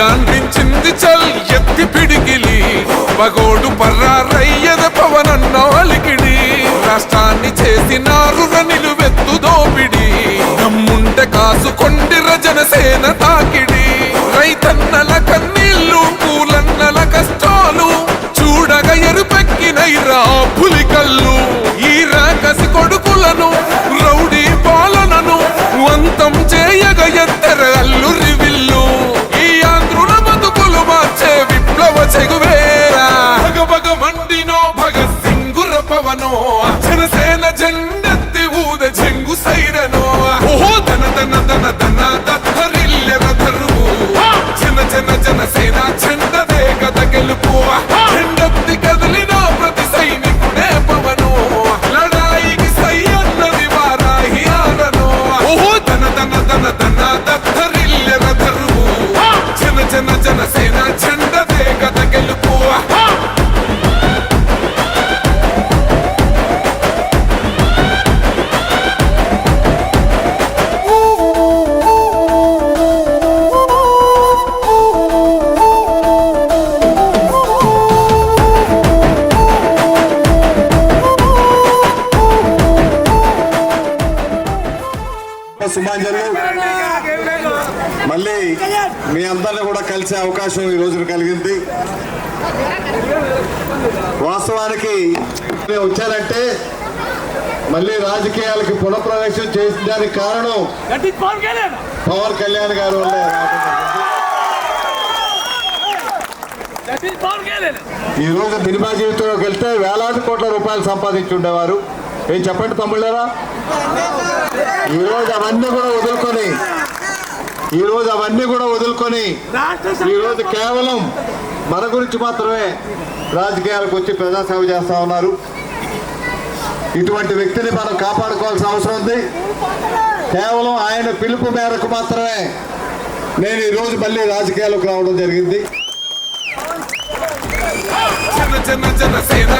గాంధించింది చల్ ఎత్తి పిడికిలి. పగోడు పర్రారయ్యద పవనన్నోలికిడి రాష్ట్రాన్ని చేసినారు నిలువెత్తు దోపిడి. నమ్ముంట కాసుకొండిర రజనసేన తాకిడి. రైతన్నల కన్నీళ్ళు పూలన్నల కష్టాలు. చూడగ ఎరుపెక్కినైరా పులికల్లు ఈ రాకసి కొడుకులను రౌడీ పాలనను వంతం చేయగ ఎత్తర అల్లు చెగువేరా. భగభగ మండినో భగత్ సింగుర పవనో జనసేన జెండెత్తి ఊద చెంగు సైరనో. ఓహో దన దన దన దన దత్తరిల్లెర ధరువు జన జన జనసేన చెండదే గద గెలుపు. చెండెత్తి కదిలినో ప్రతి సైనికుడే పవనో. లడాయికి సై అన్నది వారాహి ఆడనో. ఓహో దన దన దన దన దత్తరిల్లెర ధరువు జన జన జనసేన శుభాంజలు. మళ్ళీ మీ అందరిని కూడా కలిసే అవకాశం ఈ రోజున కలిగింది. వాస్తవానికి నేను మళ్ళీ రాజకీయాలకి పునఃప్రవేశం చేసడానికి కారణం పవన్ కళ్యాణ్ గారు వల్లే ఈ రోజు సినిమా జీవితంలోకి వెళ్తే వేలాది కోట్ల రూపాయలు సంపాదించి ఉండేవారు. ఏం చెప్పండి తమ్ముళ్ళారా? ఈరోజు అవన్నీ కూడా వదులుకొని ఈరోజు అవన్నీ కూడా వదులుకొని ఈరోజు కేవలం మన గురించి మాత్రమే రాజకీయాలకు వచ్చి ప్రజాసేవ చేస్తా ఉన్నారు. ఇటువంటి వ్యక్తిని మనం కాపాడుకోవాల్సిన అవసరం ఉంది. కేవలం ఆయన పిలుపు మేరకు మాత్రమే నేను ఈరోజు మళ్ళీ రాజకీయాలకు రావడం జరిగింది. జన జన జనసేన